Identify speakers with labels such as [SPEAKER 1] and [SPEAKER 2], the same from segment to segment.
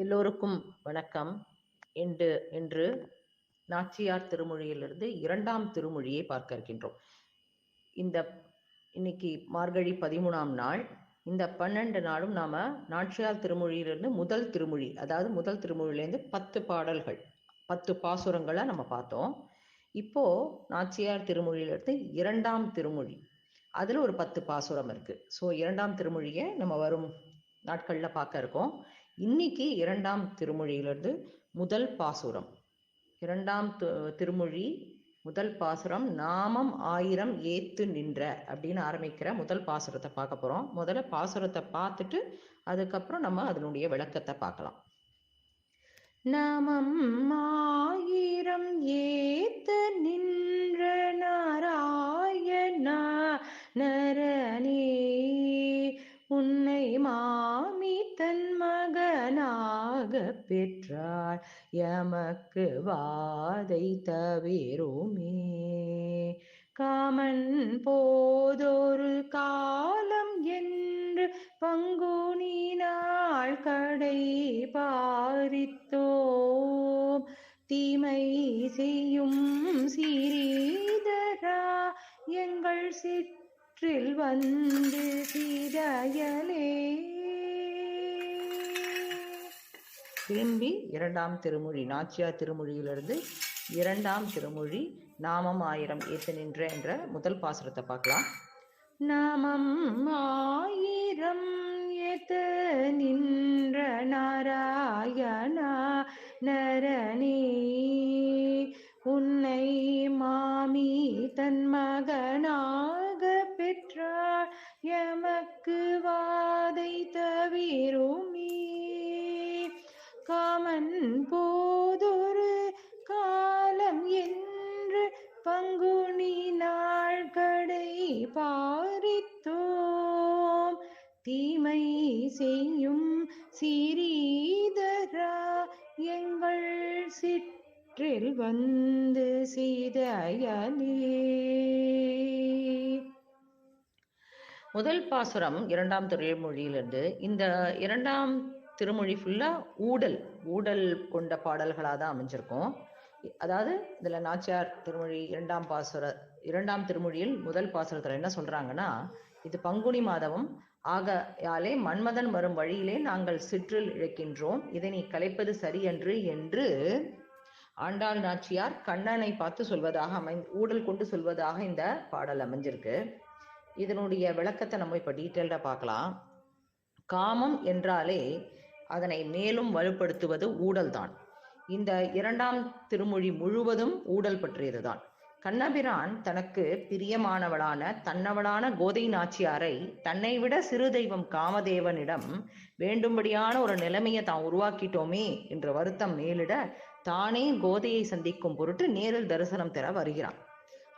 [SPEAKER 1] எல்லோருக்கும் வணக்கம். என்று இன்று நாச்சியார் திருமொழியிலிருந்து இரண்டாம் திருமொழியை பார்க்க இருக்கின்றோம். இந்த இன்னைக்கு மார்கழி பதிமூணாம் நாள். இந்த பன்னெண்டு நாளும் நாம நாச்சியார் திருமொழியிலிருந்து முதல் திருமொழி அதாவது முதல் திருமொழியிலேருந்து பத்து பாடல்கள் பத்து பாசுரங்களை நம்ம பார்த்தோம். இப்போ நாச்சியார் திருமொழியிலிருந்து இரண்டாம் திருமொழி அதுல ஒரு பத்து பாசுரம் இருக்கு. ஸோ இரண்டாம் திருமொழியை நம்ம வரும் நாட்கள்ல பார்க்க இருக்கோம். இன்னைக்கு இரண்டாம் திருமொழியிலிருந்து முதல் பாசுரம். இரண்டாம் திருமொழி முதல் பாசுரம் நாமம் ஆயிரம் ஏத்து நின்ற அப்படின்னு ஆரம்பிக்கிற முதல் பாசுரத்தை பார்க்க போறோம். முதல்ல பாசுரத்தை பார்த்துட்டு அதுக்கப்புறம் நம்ம அதனுடைய விளக்கத்தை பார்க்கலாம். நாமம் ஆயிரம் ஏத்து நின்ற நாராயணா நரனே உன்னை மா தன் மகனாக பெற்றாள். எமக்கு வாதை தவிருமே. காமன் போதொரு காலம் என்று பங்குனி நாள் கடை பாரித்தோம். தீமை செய்யும் சிறீதரா எங்கள் சிற்றில் வந்து சிறையலே திரும்பி இரண்டாம் திருமொழி நாச்சியார் திருமொழியிலிருந்து இரண்டாம் திருமொழி நாமம் ஆயிரம் ஏற்று நின்ற என்ற முதல் பாசுரத்தை பார்க்கலாம். நாமம் ஆயிரம் ஏத்து நின்ற நாராயணா நரணி உன்னை மாமி தன் மகனாக பெற்றாள் எமக்கு வாதை தவிருமே. போதொரு காலம் என்று பங்குனி நாள் கடை பாரித்தோம். தீமை செய்யும் சிறீதரா எங்கள் சிற்றில் வந்து சீதையலே முதல் பாசுரம் இரண்டாம் தொழில் மொழியிலிருந்து இந்த இரண்டாம் திருமொழி ஃபுல்லா ஊடல் ஊடல் கொண்ட பாடல்களாக தான் அமைஞ்சிருக்கும். அதாவது இதுல நாச்சியார் திருமொழி இரண்டாம் பாசுர இரண்டாம் திருமொழியில் முதல் பாசுரத்துல என்ன சொல்றாங்கன்னா இது பங்குனி மாதமும் ஆகையாலே மன்மதன் வரும் வழியிலே நாங்கள் சிற்றில் இழக்கின்றோம். இதை நீ கலைப்பது சரியன்று என்று ஆண்டாள் நாச்சியார் கண்ணனை பார்த்து சொல்வதாக அமை ஊடல் கொண்டு சொல்வதாக இந்த பாடல் அமைஞ்சிருக்கு. இதனுடைய விளக்கத்தை நம்ம இப்ப டீட்டெயில்டா பார்க்கலாம். காமம் என்றாலே அதனை மேலும் வலுப்படுத்துவது ஊடல்தான். இந்த இரண்டாம் திருமொழி முழுவதும் ஊடல் பற்றியதுதான். கண்ணபிரான் தனக்கு பிரியமானவளான தன்னவளான கோதை நாச்சியாரை தன்னை விட சிறு தெய்வம் காமதேவனிடம் வேண்டும்படியான ஒரு நிலைமையை தான் உருவாக்கிட்டோமே என்ற வருத்தம் மேலிட தானே கோதையை சந்திக்கும் பொருட்டு நேரில் தரிசனம் தர வருகிறான்.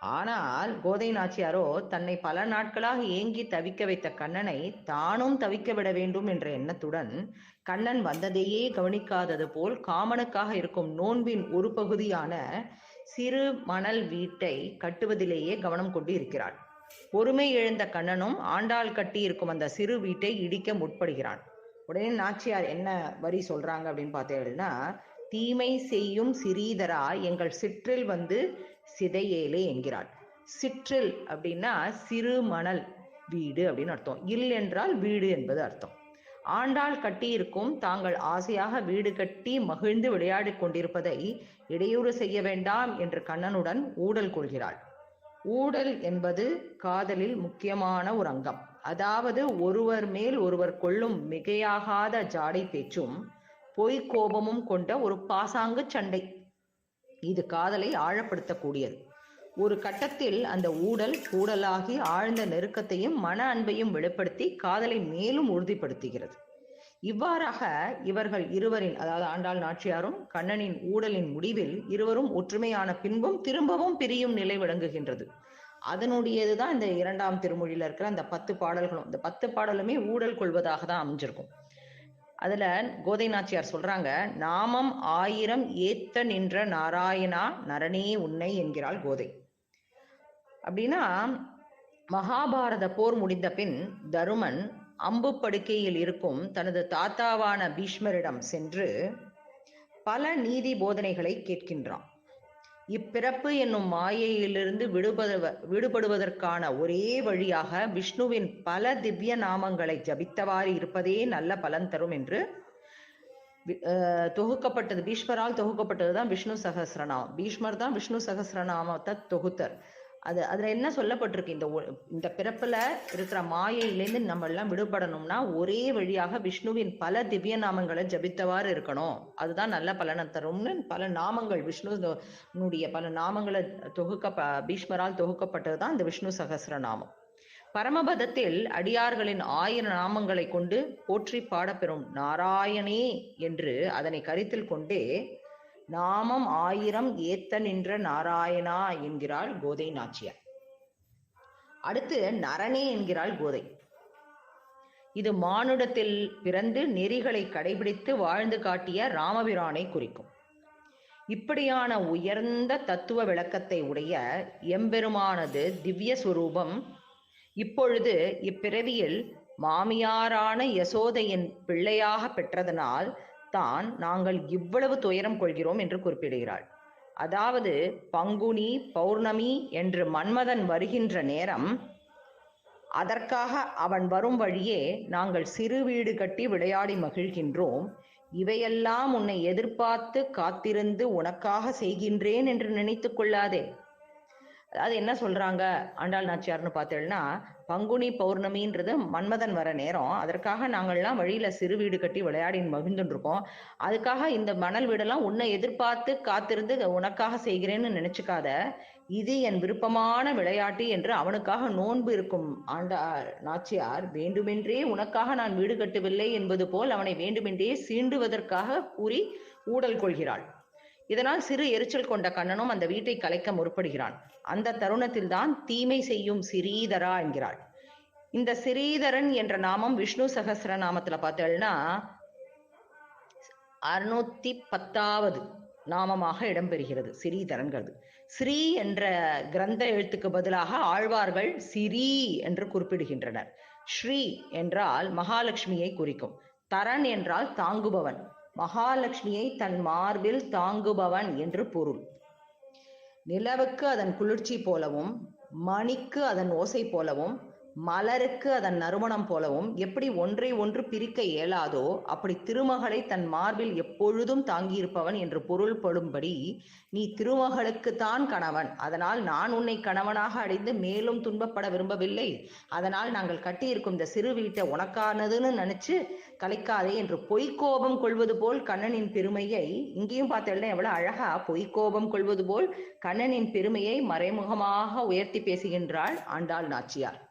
[SPEAKER 1] ஆனால் கோதை நாச்சியாரோ தன்னை பல நாட்களாக ஏங்கி தவிக்க வைத்த கண்ணனை தானும் தவிக்க விட வேண்டும் என்ற எண்ணத்துடன் கண்ணன் வந்ததையே கவனிக்காதது போல் காமனுக்காக இருக்கும் நோன்பின் ஒரு பகுதியான சிறு மணல் வீட்டை கட்டுவதிலேயே கவனம் கொண்டு இருக்கிறாள். பொறுமை எழுந்த கண்ணனும் ஆண்டாள் கட்டி இருக்கும் அந்த சிறு வீட்டை இடிக்க முற்படுகிறான். உடனே நாச்சியார் என்ன வரி சொல்றாங்க? அப்படின்னு பார்த்தீங்கன்னா தீமை செய்யும் சிறீதரா எங்கள் சிற்றில் வந்து சிதையேலே என்கிறாள். சிற்றில் அப்படின்னா சிறு மணல் வீடு அப்படின்னு அர்த்தம். இல் என்றால் வீடு என்பது அர்த்தம். ஆண்டாள் கட்டியிருக்கும் தாங்கள் ஆசையாக வீடு கட்டி மகிழ்ந்து விளையாடி கொண்டிருப்பதை இடையூறு செய்ய வேண்டாம் என்று கண்ணனுடன் ஊடல் கொள்கிறாள். ஊடல் என்பது காதலில் முக்கியமான ஒரு அங்கம். அதாவது ஒருவர் மேல் ஒருவர் கொள்ளும் மிகையாகாத ஜாடை பேச்சும் பொய் கோபமும் கொண்ட ஒரு பாசாங்கு சண்டை. இது காதலை ஆழப்படுத்தக்கூடியது. ஒரு கட்டத்தில் அந்த ஊடல் கூடலாகி ஆழ்ந்த நெருக்கத்தையும் மன அன்பையும் வெளிப்படுத்தி காதலை மேலும் உறுதிப்படுத்துகிறது. இவ்வாறாக இவர்கள் இருவரின் அதாவது ஆண்டாள் நாச்சியாரும் கண்ணனின் ஊடலின் முடிவில் இருவரும் ஒற்றுமையான பின்பும் திரும்பவும் பிரியும் நிலை விளங்குகின்றது. அதனுடையதுதான் இந்த இரண்டாம் திருமொழியில இருக்கிற அந்த பத்து பாடல்களும். இந்த பத்து பாடலுமே ஊடல் கொள்வதாக தான் அமைஞ்சிருக்கும். அதுல கோதை நாச்சியார் சொல்றாங்க நாமம் ஆயிரம் ஏத்த நின்ற நாராயணா நரனே உன்னை என்கிறாள் கோதை. அப்படின்னா மகாபாரத போர் முடிந்த பின் தருமன் அம்பு படுக்கையில் இருக்கும் தனது தாத்தாவான பீஷ்மரிடம் சென்று பல நீதி போதனைகளை கேட்கின்றான். இப்பிறப்பு என்னும் மாயையிலிருந்து விடுபடுவ விடுபடுவதற்கான ஒரே வழியாக விஷ்ணுவின் பல திவ்ய நாமங்களை ஜபித்தவாறு இருப்பதே நல்ல பலன் தரும் என்று தொகுக்கப்பட்டது. பீஷ்மரால் தொகுக்கப்பட்டதுதான் விஷ்ணு சகசிரநாமம். பீஷ்மர் தான் விஷ்ணு சகசிரநாமத்தை தொகுத்தர். அது அதுல என்ன சொல்லப்பட்டிருக்கு? இந்த ஒ- இந்த பிறப்புல இருக்கிற மாயையிலேருந்து நம்ம எல்லாம் விடுபடணும்னா ஒரே வழியாக விஷ்ணுவின் பல திவ்ய நாமங்களை ஜபித்தவாறு இருக்கணும். அதுதான் நல்ல பலனை. தரும்னு பல நாமங்கள் விஷ்ணுனுடைய பல நாமங்களை தொகுக்க பீஷ்மரால் தொகுக்கப்பட்டது தான் இந்த விஷ்ணு சகஸ்ரநாமம் பரமபதத்தில் அடியார்களின் ஆயிரம் நாமங்களை கொண்டு போற்றி பாடப்பெறும் நாராயணே என்று அதனை கருத்தில் கொண்டே நாமம் ஆயிரம் ஏத்த நின்ற நாராயணா என்கிறாள் கோதை நாச்சியார். அடுத்து நரனே என்கிறாள் கோதை. இது மானுடத்தில் பிறந்து நெறிகளை கடைபிடித்து வாழ்ந்து காட்டிய ராமபிரானை குறிக்கும். இப்படியான உயர்ந்த தத்துவ விளக்கத்தை உடைய எம்பெருமானது திவ்ய சுரூபம் இப்பொழுது இப்பிறவியில் மாமியாரான யசோதையின் பிள்ளையாக பெற்றதனால் தான் நாங்கள் இவ்வளவு துயரம் கொள்கிறோம் என்று குறிப்பிடுகிறாள். அதாவது பங்குனி பௌர்ணமி என்று மன்மதன் வருகின்ற நேரம் அதற்காக அவன் வரும் வழியே நாங்கள் சிறு வீடு கட்டி விளையாடி மகிழ்கின்றோம். இவையெல்லாம் உன்னை எதிர்பார்த்து காத்திருந்து உனக்காக செய்கின்றேன் என்று நினைத்துக் கொள்ளாதே. அதாவது என்ன சொல்றாங்க ஆண்டாள் நாச்சியார்னு பார்த்தேன்னா பங்குனி பௌர்ணமின்றது மன்மதன் வர நேரம். அதற்காக நாங்கள்லாம் வழியில சிறு வீடு கட்டி விளையாடி மகிழ்ந்துட்டு இருக்கோம் அதுக்காக இந்த மணல் வீடெல்லாம் உன்னை எதிர்பார்த்து காத்திருந்து உனக்காக செய்கிறேன்னு நினைச்சுக்காத. இது என் விருப்பமான விளையாட்டு என்று அவனுக்காக நோன்பு இருக்கும் ஆண்டா நாச்சியார். வேண்டுமென்றே உனக்காக நான் வீடு கட்டவில்லை என்பது போல் அவனை வேண்டுமென்றே சீண்டுவதற்காக கூறி ஊடல் கொள்கிறாள். இதனால் சிறு எரிச்சல் கொண்ட கண்ணனும் அந்த வீட்டை கலைக்க முற்படுகிறான். அந்த தருணத்தில் தான் தீமை செய்யும் சிறீதரா என்கிறாள். இந்த சிறீதரன் என்ற நாமம் விஷ்ணு சகசர நாமத்துல பார்த்தேன்னா அறுநூத்தி பத்தாவது நாமமாக இடம்பெறுகிறது சிறீதரன்கிறது. ஸ்ரீ என்ற கிரந்த எழுத்துக்கு பதிலாக ஆழ்வார்கள் சிறீ என்று குறிப்பிடுகின்றனர். ஸ்ரீ என்றால் மகாலட்சுமியை குறிக்கும். தரன் என்றால் தாங்குபவன். மகாலட்சுமியை தன் மார்பில் தாங்குபவன் என்று பொருள். நிலவுக்கு அதன் குளிர்ச்சி போலவும் மணிக்கு அதன் ஓசை போலவும் மலருக்கு அதன் நறுமணம் போலவும் எப்படி ஒன்றை ஒன்று பிரிக்க இயலாதோ அப்படி திருமகளை தன் மார்பில் எப்பொழுதும் தாங்கியிருப்பவன் என்று பொருள்படும்படி நீ திருமகளுக்குத்தான் கணவன். அதனால் நான் உன்னை கணவனாக அடைந்து மேலும் துன்பப்பட விரும்பவில்லை. அதனால் நாங்கள் கட்டியிருக்கும் இந்த சிறு வீட்டை உனக்கானதுன்னு நினைச்சு கலைக்காதே என்று பொய்க்கோபம் கொள்வது போல் கண்ணனின் பெருமையை இங்கேயும் பார்த்தேன்னா எவ்வளவு அழகா பொய்க்கோபம் கொள்வது போல் கண்ணனின் பெருமையை மறைமுகமாக உயர்த்தி பேசுகின்றாள் ஆண்டாள் நாச்சியார்.